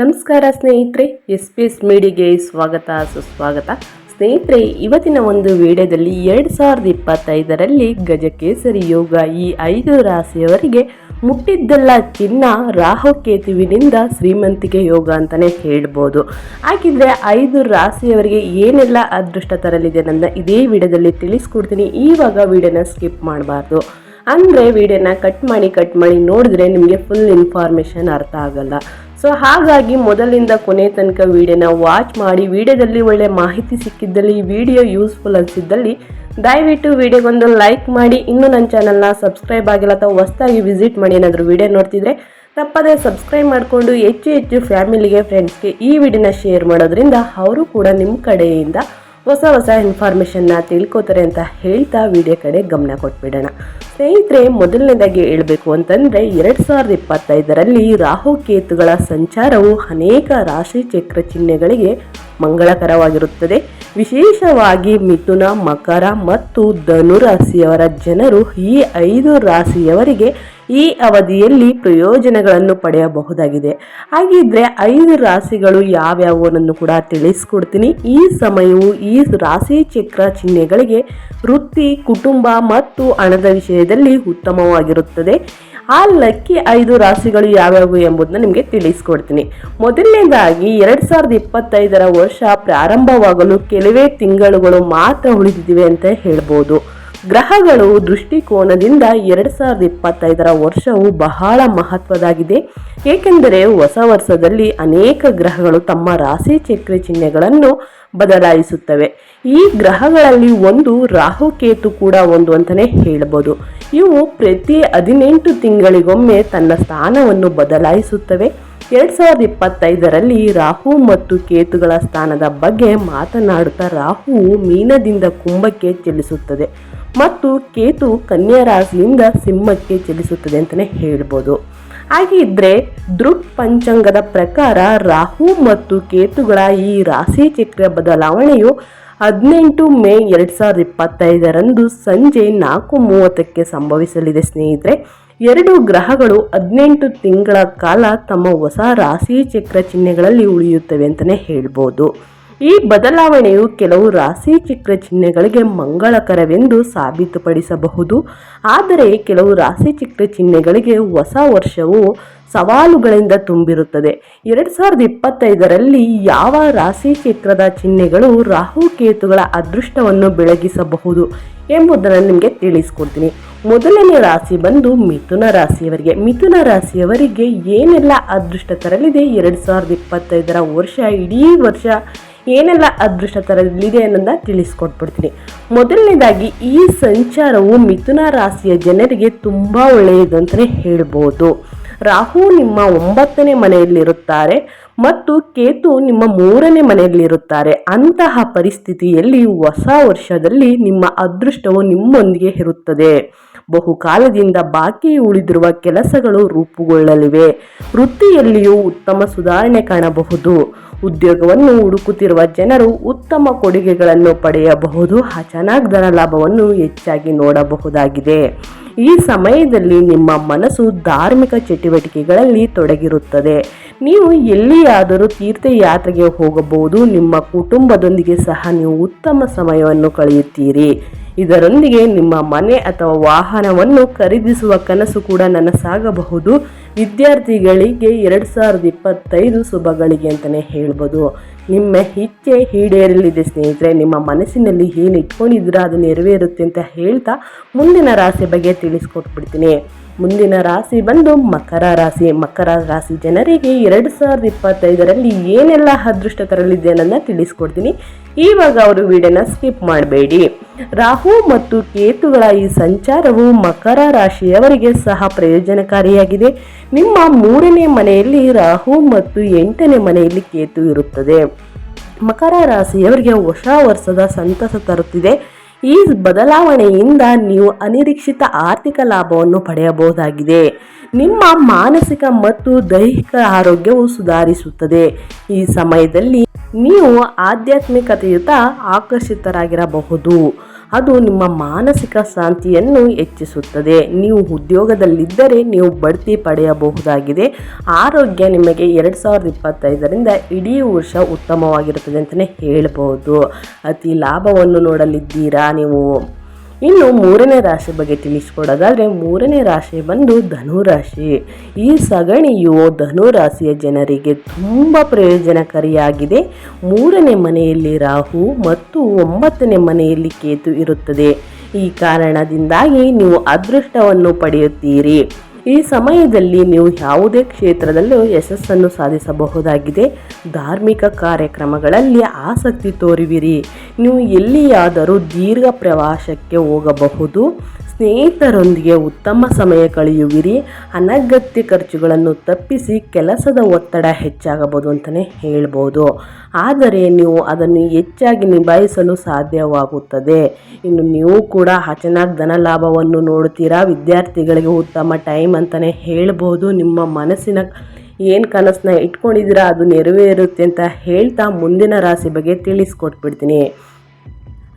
ನಮಸ್ಕಾರ ಸ್ನೇಹಿತರೆ S P S ಮೀಡಿಯಾಗೆ ಸ್ವಾಗತ, ಸುಸ್ವಾಗತ. ಸ್ನೇಹಿತರೆ, ಇವತ್ತಿನ ಒಂದು ವಿಡಿಯೋದಲ್ಲಿ ಎರಡು ಸಾವಿರದ ಇಪ್ಪತ್ತೈದರಲ್ಲಿ ಗಜಕೇಸರಿ ಯೋಗ ಈ ಐದು ರಾಶಿಯವರಿಗೆ ಮುಟ್ಟಿದ್ದೆಲ್ಲ ಚಿನ್ನ ರಾಹುಕೇತುವಿನಿಂದ ಶ್ರೀಮಂತಿಕೆ ಯೋಗ ಅಂತಲೇ ಹೇಳ್ಬೋದು. ಹಾಗಿದ್ರೆ ಐದು ರಾಶಿಯವರಿಗೆ ಏನೆಲ್ಲ ಅದೃಷ್ಟ ತರಲಿದೆ ನನ್ನ ಇದೇ ವಿಡಿಯೋದಲ್ಲಿ ತಿಳಿಸ್ಕೊಡ್ತೀನಿ. ಈವಾಗ ವಿಡಿಯೋನ ಸ್ಕಿಪ್ ಮಾಡಬಾರ್ದು. ಅಂದರೆ ವಿಡಿಯೋನ ಕಟ್ ಮಾಡಿ ಕಟ್ ಮಾಡಿ ನೋಡಿದ್ರೆ ನಿಮಗೆ ಫುಲ್ ಇನ್ಫಾರ್ಮೇಷನ್ ಅರ್ಥ ಆಗಲ್ಲ. ಸೊ ಹಾಗಾಗಿ ಮೊದಲಿಂದ ಕೊನೆ ತನಕ ವಿಡಿಯೋನ ವಾಚ್ ಮಾಡಿ, ವಿಡಿಯೋದಲ್ಲಿ ಒಳ್ಳೆ ಮಾಹಿತಿ ಸಿಕ್ಕಿದ್ದಲ್ಲಿ, ಈ ವಿಡಿಯೋ ಯೂಸ್ಫುಲ್ ಅನಿಸಿದ್ದಲ್ಲಿ, ದಯವಿಟ್ಟು ವಿಡಿಯೋಗೊಂದು ಲೈಕ್ ಮಾಡಿ. ಇನ್ನೂ ನನ್ನ ಚಾನಲ್ನ ಸಬ್ಸ್ಕ್ರೈಬ್ ಆಗಿಲ್ಲ ಅಥವಾ ಹೊಸ್ದಾಗಿ ವಿಸಿಟ್ ಮಾಡಿ ಏನಾದರೂ ವಿಡಿಯೋ ನೋಡ್ತಿದ್ರೆ, ತಪ್ಪದೇ ಸಬ್ಸ್ಕ್ರೈಬ್ ಮಾಡಿಕೊಂಡು, ಹೆಚ್ಚು ಹೆಚ್ಚು ಫ್ಯಾಮಿಲಿಗೆ ಫ್ರೆಂಡ್ಸ್ಗೆ ಈ ವಿಡಿಯೋನ ಶೇರ್ ಮಾಡೋದ್ರಿಂದ, ಅವರು ಕೂಡ ನಿಮ್ಮ ಕಡೆಯಿಂದ ಹೊಸ ಹೊಸ ಇನ್ಫಾರ್ಮೇಷನ್ನ ತಿಳ್ಕೋತಾರೆ ಅಂತ ಹೇಳ್ತಾ ವಿಡಿಯೋ ಕಡೆ ಗಮನ ಕೊಟ್ಬಿಡೋಣ. ಸ್ನೇಹಿತರೆ, ಮೊದಲನೇದಾಗಿ ಹೇಳಬೇಕು ಅಂತಂದರೆ, ಎರಡು ಸಾವಿರದ ಇಪ್ಪತ್ತೈದರಲ್ಲಿ ರಾಹುಕೇತುಗಳ ಸಂಚಾರವು ಅನೇಕ ರಾಶಿ ಚಕ್ರ ಚಿಹ್ನೆಗಳಿಗೆ ಮಂಗಳಕರವಾಗಿರುತ್ತದೆ. ವಿಶೇಷವಾಗಿ ಮಿಥುನ, ಮಕರ ಮತ್ತು ಧನುರಾಶಿಯವರ ಜನರು ಈ ಐದು ರಾಶಿಯವರಿಗೆ ಈ ಅವಧಿಯಲ್ಲಿ ಪ್ರಯೋಜನಗಳನ್ನು ಪಡೆಯಬಹುದಾಗಿದೆ. ಹಾಗಿದ್ರೆ ಐದು ರಾಶಿಗಳು ಯಾವ್ಯಾವನನ್ನು ಕೂಡ ತಿಳಿಸ್ಕೊಡ್ತೀನಿ. ಈ ಸಮಯವು ಈ ರಾಶಿ ಚಕ್ರ ಚಿಹ್ನೆಗಳಿಗೆ ವೃತ್ತಿ, ಕುಟುಂಬ ಮತ್ತು ಹಣದ ವಿಷಯದಲ್ಲಿ ಉತ್ತಮವಾಗಿರುತ್ತದೆ. ಆ ಲಕ್ಕಿ ಐದು ರಾಶಿಗಳು ಯಾವ್ಯಾವು ಎಂಬುದನ್ನ ನಿಮಗೆ ತಿಳಿಸ್ಕೊಡ್ತೀನಿ. ಮೊದಲನೇದಾಗಿ ಎರಡು ಸಾವಿರದ ಇಪ್ಪತ್ತೈದರ ವರ್ಷ ಪ್ರಾರಂಭವಾಗಲು ಕೆಲವೇ ತಿಂಗಳುಗಳು ಮಾತ್ರ ಉಳಿದಿವೆ ಅಂತ ಹೇಳ್ಬೋದು. ಗ್ರಹಗಳು ದೃಷ್ಟಿಕೋನದಿಂದ ಎರಡು ಸಾವಿರದ ಇಪ್ಪತ್ತೈದರ ವರ್ಷವು ಬಹಳ ಮಹತ್ವದಾಗಿದೆ. ಏಕೆಂದರೆ ಹೊಸ ವರ್ಷದಲ್ಲಿ ಅನೇಕ ಗ್ರಹಗಳು ತಮ್ಮ ರಾಶಿ ಚಕ್ರ ಚಿಹ್ನೆಗಳನ್ನು ಬದಲಾಯಿಸುತ್ತವೆ. ಈ ಗ್ರಹಗಳಲ್ಲಿ ಒಂದು ರಾಹುಕೇತು ಕೂಡ ಒಂದು ಅಂತಲೇ ಹೇಳ್ಬೋದು. ಇವು ಪ್ರತಿ ಹದಿನೆಂಟು ತಿಂಗಳಿಗೊಮ್ಮೆ ತನ್ನ ಸ್ಥಾನವನ್ನು ಬದಲಾಯಿಸುತ್ತವೆ. ಎರಡು ಸಾವಿರದ ಇಪ್ಪತ್ತೈದರಲ್ಲಿ ರಾಹು ಮತ್ತು ಕೇತುಗಳ ಸ್ಥಾನದ ಬಗ್ಗೆ ಮಾತನಾಡುತ್ತಾ ರಾಹು ಮೀನದಿಂದ ಕುಂಭಕ್ಕೆ ಚಲಿಸುತ್ತದೆ ಮತ್ತು ಕೇತು ಕನ್ಯಾ ರಾಶಿಯಿಂದ ಸಿಂಹಕ್ಕೆ ಚಲಿಸುತ್ತದೆ ಅಂತಲೇ ಹೇಳ್ಬೋದು. ಹಾಗಿದ್ರೆ ದೃಕ್ ಪಂಚಾಂಗದ ಪ್ರಕಾರ ರಾಹು ಮತ್ತು ಕೇತುಗಳ ಈ ರಾಶಿ ಚಕ್ರ ಬದಲಾವಣೆಯು ಹದಿನೆಂಟು ಮೇ ಎರಡು ಸಾವಿರದ ಇಪ್ಪತ್ತೈದರಂದು ಸಂಜೆ ನಾಲ್ಕು ಮೂವತ್ತಕ್ಕೆ ಸಂಭವಿಸಲಿದೆ ಸ್ನೇಹಿತರೆ. ಎರಡು ಗ್ರಹಗಳು ಹದಿನೆಂಟು ತಿಂಗಳ ಕಾಲ ತಮ್ಮ ಹೊಸ ರಾಶಿ ಚಕ್ರ ಚಿಹ್ನೆಗಳಲ್ಲಿ ಉಳಿಯುತ್ತವೆ ಅಂತಲೇ ಹೇಳ್ಬೋದು. ಈ ಬದಲಾವಣೆಯು ಕೆಲವು ರಾಶಿ ಚಕ್ರ ಚಿಹ್ನೆಗಳಿಗೆ ಮಂಗಳಕರವೆಂದು ಸಾಬೀತುಪಡಿಸಬಹುದು. ಆದರೆ ಕೆಲವು ರಾಶಿ ಚಕ್ರ ಚಿಹ್ನೆಗಳಿಗೆ ಹೊಸ ವರ್ಷವು ಸವಾಲುಗಳಿಂದ ತುಂಬಿರುತ್ತದೆ. ಎರಡು ಸಾವಿರದ ಇಪ್ಪತ್ತೈದರಲ್ಲಿ ಯಾವ ರಾಶಿ ಚಕ್ರದ ಚಿಹ್ನೆಗಳು ರಾಹುಕೇತುಗಳ ಅದೃಷ್ಟವನ್ನು ಬೆಳಗಿಸಬಹುದು ಎಂಬುದನ್ನು ನಿಮಗೆ ತಿಳಿಸ್ಕೊಡ್ತೀನಿ. ಮೊದಲನೇ ರಾಶಿ ಬಂದು ಮಿಥುನ ರಾಶಿಯವರಿಗೆ. ಮಿಥುನ ರಾಶಿಯವರಿಗೆ ಏನೆಲ್ಲ ಅದೃಷ್ಟ ತರಲಿದೆ? ಎರಡು ಸಾವಿರದ ಇಪ್ಪತ್ತೈದರ ವರ್ಷ, ಇಡೀ ವರ್ಷ ಏನೆಲ್ಲ ಅದೃಷ್ಟ ತರಲಿದೆ ಅನ್ನೋದನ್ನ ತಿಳಿಸ್ಕೊಟ್ಬಿಡ್ತೀನಿ. ಮೊದಲನೇದಾಗಿ ಈ ಸಂಚಾರವು ಮಿಥುನ ರಾಶಿಯ ಜನರಿಗೆ ತುಂಬ ಒಳ್ಳೆಯದು ಅಂತಲೇ ಹೇಳ್ಬೋದು. ರಾಹು ನಿಮ್ಮ ಒಂಬತ್ತನೇ ಮನೆಯಲ್ಲಿರುತ್ತಾರೆ ಮತ್ತು ಕೇತು ನಿಮ್ಮ ಮೂರನೇ ಮನೆಯಲ್ಲಿರುತ್ತಾರೆ. ಅಂತಹ ಪರಿಸ್ಥಿತಿಯಲ್ಲಿ ಹೊಸ ವರ್ಷದಲ್ಲಿ ನಿಮ್ಮ ಅದೃಷ್ಟವು ನಿಮ್ಮೊಂದಿಗೆ ಇರುತ್ತದೆ. ಬಹುಕಾಲದಿಂದ ಬಾಕಿ ಉಳಿದಿರುವ ಕೆಲಸಗಳು ರೂಪುಗೊಳ್ಳಲಿವೆ. ವೃತ್ತಿಯಲ್ಲಿಯೂ ಉತ್ತಮ ಸುಧಾರಣೆ ಕಾಣಬಹುದು. ಉದ್ಯೋಗವನ್ನು ಹುಡುಕುತ್ತಿರುವ ಜನರು ಉತ್ತಮ ಕೊಡುಗೆಗಳನ್ನು ಪಡೆಯಬಹುದು. ಅಚಾನಕ್ ಧನ ಲಾಭವನ್ನು ಹೆಚ್ಚಾಗಿ ನೋಡಬಹುದಾಗಿದೆ. ಈ ಸಮಯದಲ್ಲಿ ನಿಮ್ಮ ಮನಸ್ಸು ಧಾರ್ಮಿಕ ಚಟುವಟಿಕೆಗಳಲ್ಲಿ ತೊಡಗಿರುತ್ತದೆ. ನೀವು ಎಲ್ಲಿಯಾದರೂ ತೀರ್ಥಯಾತ್ರೆಗೆ ಹೋಗಬಹುದು. ನಿಮ್ಮ ಕುಟುಂಬದೊಂದಿಗೆ ಸಹ ನೀವು ಉತ್ತಮ ಸಮಯವನ್ನು ಕಳೆಯುತ್ತೀರಿ. ಇದರೊಂದಿಗೆ ನಿಮ್ಮ ಮನೆ ಅಥವಾ ವಾಹನವನ್ನು ಖರೀದಿಸುವ ಕನಸು ಕೂಡ ನನಸಾಗಬಹುದು. ವಿದ್ಯಾರ್ಥಿಗಳಿಗೆ ಎರಡು ಸಾವಿರದ ಇಪ್ಪತ್ತೈದು ಶುಭಗಳಿಗೆ ಅಂತಲೇ ಹೇಳ್ಬೋದು. ನಿಮ್ಮ ಇಚ್ಛೆ ಈಡೇರಲಿದೆ ಸ್ನೇಹಿತರೆ, ನಿಮ್ಮ ಮನಸ್ಸಿನಲ್ಲಿ ಏನು ಇಟ್ಕೊಂಡಿದ್ದೀರಾ, ಅದು ನೆರವೇರುತ್ತೆ ಅಂತ ಹೇಳ್ತಾ ಮುಂದಿನ ರಾಶಿ ಬಗ್ಗೆ ತಿಳಿಸ್ಕೊಟ್ಬಿಡ್ತೀನಿ. ಮುಂದಿನ ರಾಶಿ ಬಂದು ಮಕರ ರಾಶಿ. ಮಕರ ರಾಶಿ ಜನರಿಗೆ ಎರಡು ಸಾವಿರದ ಇಪ್ಪತ್ತೈದರಲ್ಲಿ ಏನೆಲ್ಲ ಅದೃಷ್ಟ ತರಲಿದೆ ಅನ್ನೋದನ್ನ ತಿಳಿಸ್ಕೊಡ್ತೀನಿ. ಇವಾಗ ಅವರು ವಿಡಿಯೋನ ಸ್ಕಿಪ್ ಮಾಡಬೇಡಿ. ರಾಹು ಮತ್ತು ಕೇತುಗಳ ಈ ಸಂಚಾರವು ಮಕರ ರಾಶಿಯವರಿಗೆ ಸಹ ಪ್ರಯೋಜನಕಾರಿಯಾಗಿದೆ. ನಿಮ್ಮ ಮೂರನೇ ಮನೆಯಲ್ಲಿ ರಾಹು ಮತ್ತು ಎಂಟನೇ ಮನೆಯಲ್ಲಿ ಕೇತು ಇರುತ್ತದೆ. ಮಕರ ರಾಶಿಯವರಿಗೆ ಹೊಸ ವರ್ಷದ ಸಂತಸ ತರುತ್ತಿದೆ. ಈ ಬದಲಾವಣೆಯಿಂದ ನೀವು ಅನಿರೀಕ್ಷಿತ ಆರ್ಥಿಕ ಲಾಭವನ್ನು ಪಡೆಯಬಹುದಾಗಿದೆ. ನಿಮ್ಮ ಮಾನಸಿಕ ಮತ್ತು ದೈಹಿಕ ಆರೋಗ್ಯವು ಸುಧಾರಿಸುತ್ತದೆ. ಈ ಸಮಯದಲ್ಲಿ ನೀವು ಆಧ್ಯಾತ್ಮಿಕತೆಯುತ ಆಕರ್ಷಿತರಾಗಿರಬಹುದು. ಅದು ನಿಮ್ಮ ಮಾನಸಿಕ ಶಾಂತಿಯನ್ನು ಹೆಚ್ಚಿಸುತ್ತದೆ. ನೀವು ಉದ್ಯೋಗದಲ್ಲಿದ್ದರೆ ನೀವು ಬಡ್ತಿ ಪಡೆಯಬಹುದಾಗಿದೆ. ಆರೋಗ್ಯ ನಿಮಗೆ ಎರಡು ಸಾವಿರದ ಇಪ್ಪತ್ತೈದರಿಂದ ಇಡೀ ವರ್ಷ ಉತ್ತಮವಾಗಿರುತ್ತದೆ ಅಂತಲೇ ಹೇಳ್ಬೋದು. ಅತಿ ಲಾಭವನ್ನು ನೋಡಲಿದ್ದೀರಾ ನೀವು? ಇನ್ನು ಮೂರನೇ ರಾಶಿ ಬಗ್ಗೆ ತಿಳಿಸ್ಕೊಡೋದಾದರೆ ಮೂರನೇ ರಾಶಿ ಬಂದು ಧನುರಾಶಿ ಈ ಸಗಣಿಯು ಧನುರಾಶಿಯ ಜನರಿಗೆ ತುಂಬ ಪ್ರಯೋಜನಕಾರಿಯಾಗಿದೆ. ಮೂರನೇ ಮನೆಯಲ್ಲಿ ರಾಹು ಮತ್ತು ಒಂಬತ್ತನೇ ಮನೆಯಲ್ಲಿ ಕೇತು ಇರುತ್ತದೆ. ಈ ಕಾರಣದಿಂದಾಗಿ ನೀವು ಅದೃಷ್ಟವನ್ನು ಪಡೆಯುತ್ತೀರಿ. ಈ ಸಮಯದಲ್ಲಿ ನೀವು ಯಾವುದೇ ಕ್ಷೇತ್ರದಲ್ಲೂ ಯಶಸ್ಸನ್ನು ಸಾಧಿಸಬಹುದಾಗಿದೆ. ಧಾರ್ಮಿಕ ಕಾರ್ಯಕ್ರಮಗಳಲ್ಲಿ ಆಸಕ್ತಿ ತೋರುವಿರಿ. ನೀವು ಎಲ್ಲಿಯಾದರೂ ದೀರ್ಘ ಪ್ರವಾಸಕ್ಕೆ ಹೋಗಬಹುದು. ಸ್ನೇಹಿತರೊಂದಿಗೆ ಉತ್ತಮ ಸಮಯ ಕಳೆಯುವಿರಿ. ಅನಗತ್ಯ ಖರ್ಚುಗಳನ್ನು ತಪ್ಪಿಸಿ ಕೆಲಸದ ಒತ್ತಡ ಹೆಚ್ಚಾಗಬಹುದು ಅಂತಲೇ ಹೇಳ್ಬೋದು. ಆದರೆ ನೀವು ಅದನ್ನು ಹೆಚ್ಚಾಗಿ ನಿಭಾಯಿಸಲು ಸಾಧ್ಯವಾಗುತ್ತದೆ. ಇನ್ನು ನೀವು ಕೂಡ ಚೆನ್ನಾಗಿ ಧನ ಲಾಭವನ್ನು ನೋಡುತ್ತೀರಾ? ವಿದ್ಯಾರ್ಥಿಗಳಿಗೆ ಉತ್ತಮ ಟೈಮ್ ಅಂತಲೇ ಹೇಳ್ಬೋದು. ನಿಮ್ಮ ಮನಸ್ಸಿನ ಏನು ಕನಸನ್ನ ಇಟ್ಕೊಂಡಿದ್ದೀರಾ? ಅದು ನೆರವೇರುತ್ತೆ ಅಂತ ಹೇಳ್ತಾ ಮುಂದಿನ ರಾಶಿ ಬಗ್ಗೆ ತಿಳಿಸ್ಕೊಟ್ಬಿಡ್ತೀನಿ.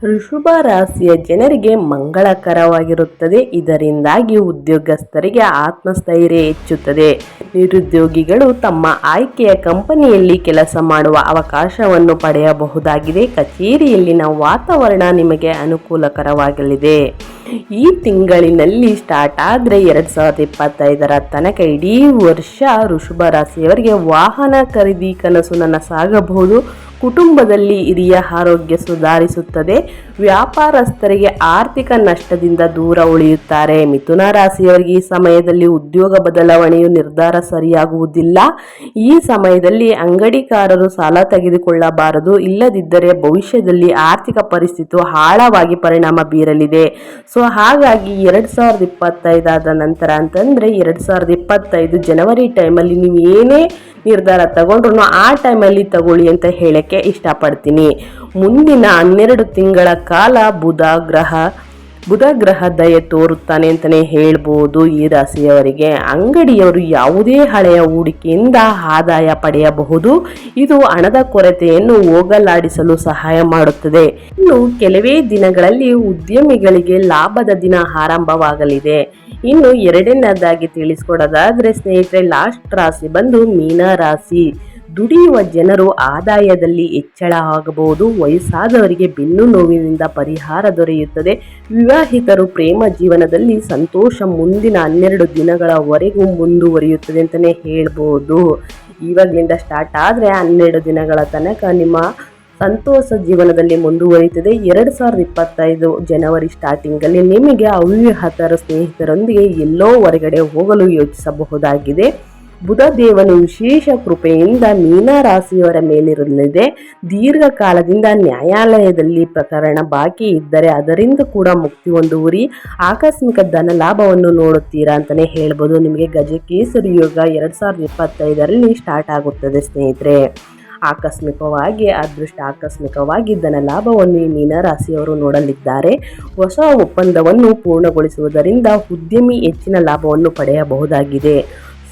ಋಷಭ ರಾಶಿಯ ಜನರಿಗೆ ಮಂಗಳಕರವಾಗಿರುತ್ತದೆ. ಇದರಿಂದಾಗಿ ಉದ್ಯೋಗಸ್ಥರಿಗೆ ಆತ್ಮಸ್ಥೈರ್ಯ ಹೆಚ್ಚುತ್ತದೆ. ನಿರುದ್ಯೋಗಿಗಳು ತಮ್ಮ ಆಯ್ಕೆಯ ಕಂಪನಿಯಲ್ಲಿ ಕೆಲಸ ಮಾಡುವ ಅವಕಾಶವನ್ನು ಪಡೆಯಬಹುದಾಗಿದೆ. ಕಚೇರಿಯಲ್ಲಿನ ವಾತಾವರಣ ನಿಮಗೆ ಅನುಕೂಲಕರವಾಗಲಿದೆ. ಈ ತಿಂಗಳಿನಲ್ಲಿ ಸ್ಟಾರ್ಟ್ ಆದರೆ ಎರಡು ಸಾವಿರದ ಇಪ್ಪತ್ತೈದರ ತನಕ ಇಡೀ ವರ್ಷ ಋಷಭ ರಾಶಿಯವರಿಗೆ ವಾಹನ ಖರೀದಿ ಕನಸು ನನ್ನ ಸಾಗಬಹುದು ಕುಟುಂಬದಲ್ಲಿ ಹಿರಿಯ ಆರೋಗ್ಯ ಸುಧಾರಿಸುತ್ತದೆ. ವ್ಯಾಪಾರಸ್ಥರಿಗೆ ಆರ್ಥಿಕ ನಷ್ಟದಿಂದ ದೂರ ಉಳಿಯುತ್ತಾರೆ. ಮಿಥುನ ರಾಶಿಯವರಿಗೆ ಈ ಸಮಯದಲ್ಲಿ ಉದ್ಯೋಗ ಬದಲಾವಣೆಯು ನಿರ್ಧಾರ ಸರಿಯಾಗುವುದಿಲ್ಲ. ಈ ಸಮಯದಲ್ಲಿ ಅಂಗಡಿಕಾರರು ಸಾಲ ತೆಗೆದುಕೊಳ್ಳಬಾರದು. ಇಲ್ಲದಿದ್ದರೆ ಭವಿಷ್ಯದಲ್ಲಿ ಆರ್ಥಿಕ ಪರಿಸ್ಥಿತಿ ಆಳವಾಗಿ ಪರಿಣಾಮ ಬೀರಲಿದೆ. ಸೊ, ಹಾಗಾಗಿ ಎರಡು ಸಾವಿರದ ಇಪ್ಪತ್ತೈದಾದ ನಂತರ ಅಂತಂದರೆ ಎರಡು ಸಾವಿರದ ಇಪ್ಪತ್ತೈದು ಜನವರಿ ಟೈಮಲ್ಲಿ ನೀವು ಏನೇ ನಿರ್ಧಾರ ತಗೊಂಡ್ರು ಆ ಟೈಮಲ್ಲಿ ತಗೊಳ್ಳಿ ಅಂತ ಹೇಳಕ್ಕೆ ಇಷ್ಟಪಡ್ತೀನಿ. ಮುಂದಿನ ಹನ್ನೆರಡು ತಿಂಗಳ ಕಾಲ ಬುಧ ಗ್ರಹ ಬುಧ ಗ್ರಹ ದಯೆ ತೋರುತ್ತಾನೆ ಅಂತಲೇ ಹೇಳ್ಬೋದು ಈ ರಾಶಿಯವರಿಗೆ. ಅಂಗಡಿಯವರು ಯಾವುದೇ ಹಳೆಯ ಹೂಡಿಕೆಯಿಂದ ಆದಾಯ ಪಡೆಯಬಹುದು. ಇದು ಹಣದ ಕೊರತೆಯನ್ನು ಹೋಗಲಾಡಿಸಲು ಸಹಾಯ ಮಾಡುತ್ತದೆ. ಇನ್ನು ಕೆಲವೇ ದಿನಗಳಲ್ಲಿ ಉದ್ಯಮಿಗಳಿಗೆ ಲಾಭದ ದಿನ ಆರಂಭವಾಗಲಿದೆ. ಇನ್ನು ಎರಡನೇದಾಗಿ ತಿಳಿಸ್ಕೊಡೋದಾದ್ರೆ ಸ್ನೇಹಿತರೆ, ಲಾಸ್ಟ್ ರಾಶಿ ಬಂದು ಮೀನ ರಾಶಿ ದುಡಿಯುವ ಜನರು ಆದಾಯದಲ್ಲಿ ಹೆಚ್ಚಳ ಆಗಬಹುದು. ವಯಸ್ಸಾದವರಿಗೆ ಬೆನ್ನು ನೋವಿನಿಂದ ಪರಿಹಾರ ದೊರೆಯುತ್ತದೆ. ವಿವಾಹಿತರು ಪ್ರೇಮ ಜೀವನದಲ್ಲಿ ಸಂತೋಷ ಮುಂದಿನ ಹನ್ನೆರಡು ದಿನಗಳವರೆಗೂ ಮುಂದುವರಿಯುತ್ತದೆ ಅಂತಲೇ ಹೇಳ್ಬೋದು. ಇವಾಗಲಿಂದ ಸ್ಟಾರ್ಟ್ ಆದರೆ ಹನ್ನೆರಡು ದಿನಗಳ ತನಕ ನಿಮ್ಮ ಸಂತೋಷ ಜೀವನದಲ್ಲಿ ಮುಂದುವರಿಯುತ್ತದೆ. ಎರಡು ಸಾವಿರದ ಇಪ್ಪತ್ತೈದು ಜನವರಿ ಸ್ಟಾರ್ಟಿಂಗಲ್ಲಿ ನಿಮಗೆ ಅವ್ಯಾಹತರ ಸ್ನೇಹಿತರೊಂದಿಗೆ ಎಲ್ಲೋ ಹೊರಗಡೆ ಹೋಗಲು ಯೋಚಿಸಬಹುದಾಗಿದೆ. ಬುಧ ದೇವನು ವಿಶೇಷ ಕೃಪೆಯಿಂದ ಮೀನಾ ರಾಶಿಯವರ ಮೇಲಿರಲಿದೆ. ದೀರ್ಘಕಾಲದಿಂದ ನ್ಯಾಯಾಲಯದಲ್ಲಿ ಪ್ರಕರಣ ಬಾಕಿ ಇದ್ದರೆ ಅದರಿಂದ ಕೂಡ ಮುಕ್ತಿ ಹೊಂದುವರಿ. ಆಕಸ್ಮಿಕ ಧನ ಲಾಭವನ್ನು ನೋಡುತ್ತೀರಾ ಅಂತಲೇ ಹೇಳ್ಬೋದು. ನಿಮಗೆ ಗಜಕೇಸರಿ ಯೋಗ ಎರಡು ಸಾವಿರದ ಇಪ್ಪತ್ತೈದರಲ್ಲಿ ಸ್ಟಾರ್ಟ್ ಆಗುತ್ತದೆ ಸ್ನೇಹಿತರೆ. ಆಕಸ್ಮಿಕವಾಗಿ ಅದೃಷ್ಟ ಆಕಸ್ಮಿಕವಾಗಿ ಧನ ಲಾಭವನ್ನು ಈ ಮೀನರಾಶಿಯವರು ನೋಡಲಿದ್ದಾರೆ. ಹೊಸ ಒಪ್ಪಂದವನ್ನು ಪೂರ್ಣಗೊಳಿಸುವುದರಿಂದ ಉದ್ಯಮಿ ಹೆಚ್ಚಿನ ಲಾಭವನ್ನು ಪಡೆಯಬಹುದಾಗಿದೆ.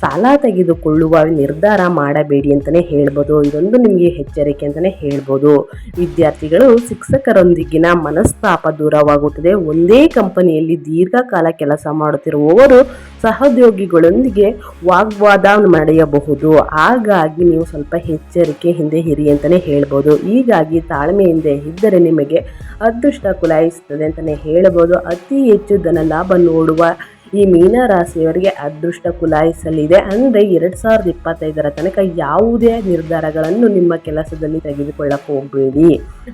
ಸಾಲ ತೆಗೆದುಕೊಳ್ಳುವ ನಿರ್ಧಾರ ಮಾಡಬೇಡಿ ಅಂತಲೇ ಹೇಳ್ಬೋದು. ಇದೊಂದು ನಿಮಗೆ ಎಚ್ಚರಿಕೆ ಅಂತಲೇ ಹೇಳ್ಬೋದು. ವಿದ್ಯಾರ್ಥಿಗಳು ಶಿಕ್ಷಕರೊಂದಿಗಿನ ಮನಸ್ತಾಪ ದೂರವಾಗುತ್ತದೆ. ಒಂದೇ ಕಂಪನಿಯಲ್ಲಿ ದೀರ್ಘಕಾಲ ಕೆಲಸ ಮಾಡುತ್ತಿರುವವರು ಸಹೋದ್ಯೋಗಿಗಳೊಂದಿಗೆ ವಾಗ್ವಾದ ನಡೆಯಬಹುದು. ಹಾಗಾಗಿ ನೀವು ಸ್ವಲ್ಪ ಎಚ್ಚರಿಕೆ ಹಿಂದೆ ಇರಿ ಅಂತಲೇ ಹೇಳ್ಬೋದು. ಹೀಗಾಗಿ ತಾಳ್ಮೆಯಿಂದ ಇದ್ದರೆ ನಿಮಗೆ ಅದೃಷ್ಟ ಕುಲಾಯಿಸುತ್ತದೆ ಅಂತಲೇ ಹೇಳ್ಬೋದು. ಅತಿ ಹೆಚ್ಚು ಧನ ಲಾಭ ನೋಡುವ ಈ ಮೀನ ರಾಶಿಯವರಿಗೆ ಅದೃಷ್ಟ ಕುಲಾಯಿಸಲಿದೆ. ಅಂದರೆ ಎರಡು ಸಾವಿರದ ಇಪ್ಪತ್ತೈದರ ತನಕ ಯಾವುದೇ ನಿರ್ಧಾರಗಳನ್ನು ನಿಮ್ಮ ಕೆಲಸದಲ್ಲಿ ತೆಗೆದುಕೊಳ್ಳಕ್ಕೆ ಹೋಗಬೇಡಿ.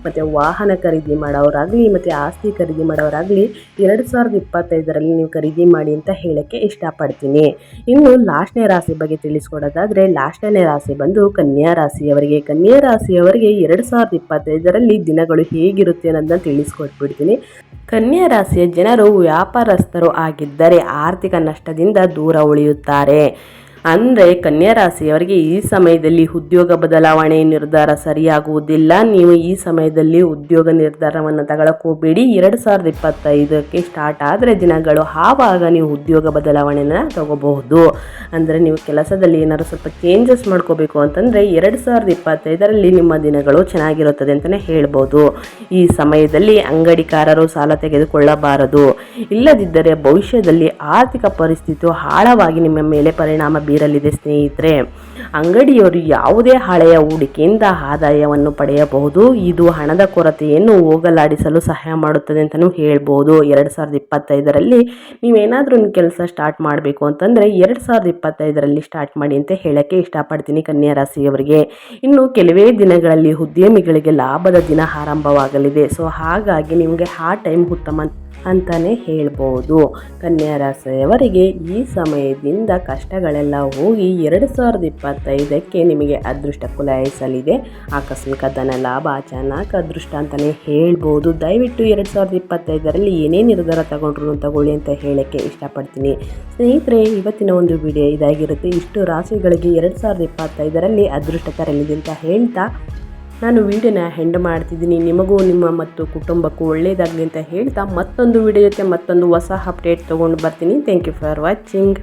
ಮತ್ತು ವಾಹನ ಖರೀದಿ ಮಾಡೋರಾಗಲಿ, ಮತ್ತು ಆಸ್ತಿ ಖರೀದಿ ಮಾಡೋರಾಗಲಿ, ಎರಡು ಸಾವಿರದ ಇಪ್ಪತ್ತೈದರಲ್ಲಿ ನೀವು ಖರೀದಿ ಮಾಡಿ ಅಂತ ಹೇಳೋಕ್ಕೆ ಇಷ್ಟಪಡ್ತೀನಿ. ಇನ್ನು ಲಾಸ್ಟ್ನೇ ರಾಶಿ ಬಗ್ಗೆ ತಿಳಿಸ್ಕೊಡೋದಾದರೆ, ಲಾಸ್ಟ್ನೇ ರಾಶಿ ಬಂದು ಕನ್ಯಾ ರಾಶಿಯವರಿಗೆ. ಕನ್ಯಾ ರಾಶಿಯವರಿಗೆ ಎರಡು ಸಾವಿರದ ಇಪ್ಪತ್ತೈದರಲ್ಲಿ ದಿನಗಳು ಹೇಗಿರುತ್ತೆ ಅನ್ನೋದನ್ನ ತಿಳಿಸ್ಕೊಟ್ಬಿಡ್ತೀನಿ. ಕನ್ಯಾ ರಾಶಿಯ ಜನರು ವ್ಯಾಪಾರಸ್ಥರು ಆಗಿದ್ದರೆ ಆರ್ಥಿಕ ನಷ್ಟದಿಂದ ದೂರ ಉಳಿಯುತ್ತಾರೆ. ಅಂದರೆ ಕನ್ಯಾ ರಾಶಿಯವರಿಗೆ ಈ ಸಮಯದಲ್ಲಿ ಉದ್ಯೋಗ ಬದಲಾವಣೆ ನಿರ್ಧಾರ ಸರಿಯಾಗುವುದಿಲ್ಲ. ನೀವು ಈ ಸಮಯದಲ್ಲಿ ಉದ್ಯೋಗ ನಿರ್ಧಾರವನ್ನು ತಗೊಳ್ಳೋಕೋಬೇಡಿ. ಎರಡು ಸಾವಿರದ ಇಪ್ಪತ್ತೈದಕ್ಕೆ ಸ್ಟಾರ್ಟ್ ಆದರೆ ದಿನಗಳು ಆವಾಗ ನೀವು ಉದ್ಯೋಗ ಬದಲಾವಣೆನ ತಗೋಬಹುದು. ಅಂದರೆ ನೀವು ಕೆಲಸದಲ್ಲಿ ಏನಾದ್ರು ಸ್ವಲ್ಪ ಚೇಂಜಸ್ ಮಾಡ್ಕೋಬೇಕು ಅಂತಂದರೆ ಎರಡು ಸಾವಿರದ ಇಪ್ಪತ್ತೈದರಲ್ಲಿ ನಿಮ್ಮ ದಿನಗಳು ಚೆನ್ನಾಗಿರುತ್ತದೆ ಅಂತಲೇ ಹೇಳ್ಬೋದು. ಈ ಸಮಯದಲ್ಲಿ ಅಂಗಡಿಕಾರರು ಸಾಲ ತೆಗೆದುಕೊಳ್ಳಬಾರದು. ಇಲ್ಲದಿದ್ದರೆ ಭವಿಷ್ಯದಲ್ಲಿ ಆರ್ಥಿಕ ಪರಿಸ್ಥಿತಿಯು ಆಳವಾಗಿ ನಿಮ್ಮ ಮೇಲೆ ಪರಿಣಾಮ ಬೀರಲಿದೆ ಸ್ನೇಹಿತರೆ. ಅಂಗಡಿಯವರು ಯಾವುದೇ ಹಳೆಯ ಹೂಡಿಕೆಯಿಂದ ಆದಾಯವನ್ನು ಪಡೆಯಬಹುದು. ಇದು ಹಣದ ಕೊರತೆಯನ್ನು ಹೋಗಲಾಡಿಸಲು ಸಹಾಯ ಮಾಡುತ್ತದೆ ಅಂತಲೂ ಹೇಳ್ಬೋದು. ಎರಡು ಸಾವಿರದ ಇಪ್ಪತ್ತೈದರಲ್ಲಿ ನೀವೇನಾದರೂ ಕೆಲಸ ಸ್ಟಾರ್ಟ್ ಮಾಡಬೇಕು ಅಂತಂದರೆ ಎರಡು ಸಾವಿರದ ಇಪ್ಪತ್ತೈದರಲ್ಲಿ ಸ್ಟಾರ್ಟ್ ಮಾಡಿ ಅಂತ ಹೇಳೋಕ್ಕೆ ಇಷ್ಟಪಡ್ತೀನಿ ಕನ್ಯಾ ರಾಶಿಯವರಿಗೆ. ಇನ್ನು ಕೆಲವೇ ದಿನಗಳಲ್ಲಿ ಉದ್ಯಮಿಗಳಿಗೆ ಲಾಭದ ದಿನ ಆರಂಭವಾಗಲಿದೆ. ಸೊ ಹಾಗಾಗಿ ನಿಮಗೆ ಆ ಟೈಮ್ ಉತ್ತಮ ಅಂತಾನೆ ಹೇಳ್ಬೋದು. ಕನ್ಯಾ ರಾಶಿಯವರಿಗೆ ಈ ಸಮಯದಿಂದ ಕಷ್ಟಗಳೆಲ್ಲ ಹೋಗಿ ಎರಡು ಸಾವಿರದ ಇಪ್ಪತ್ತೈದಕ್ಕೆ ನಿಮಗೆ ಅದೃಷ್ಟ ಕುಲಾಯಿಸಲಿದೆ. ಆಕಸ್ಮಿಕ ಧನ ಲಾಭ, ಅಚಾನಕ್ ಅದೃಷ್ಟ ಅಂತಲೇ ಹೇಳ್ಬೋದು. ದಯವಿಟ್ಟು ಎರಡು ಸಾವಿರದ ಇಪ್ಪತ್ತೈದರಲ್ಲಿ ಏನೇ ನಿರ್ಧಾರ ತಗೊಂಡ್ರು ತಗೊಳ್ಳಿ ಅಂತ ಹೇಳೋಕ್ಕೆ ಇಷ್ಟಪಡ್ತೀನಿ. ಸ್ನೇಹಿತರೆ, ಇವತ್ತಿನ ಒಂದು ವಿಡಿಯೋ ಇದಾಗಿರುತ್ತೆ. ಇಷ್ಟು ರಾಶಿಗಳಿಗೆ ಎರಡು ಸಾವಿರದ ಇಪ್ಪತ್ತೈದರಲ್ಲಿ ಅದೃಷ್ಟ ತರಲಿದೆ ಅಂತ ಹೇಳ್ತಾ ನಾನು ವಿಡಿಯೋನ ಹೆಂಡ್ ಮಾಡ್ತಿದ್ದೀನಿ. ನಿಮಗೂ ನಿಮ್ಮ ಮತ್ತು ಕುಟುಂಬಕ್ಕೂ ಒಳ್ಳೆಯದಾಗಲಿ ಅಂತ ಹೇಳ್ತಾ ಮತ್ತೊಂದು ವಿಡಿಯೋ ಜೊತೆ ಮತ್ತೊಂದು ಹೊಸ ಅಪ್ಡೇಟ್ ತೊಗೊಂಡು ಬರ್ತೀನಿ. Thank you for watching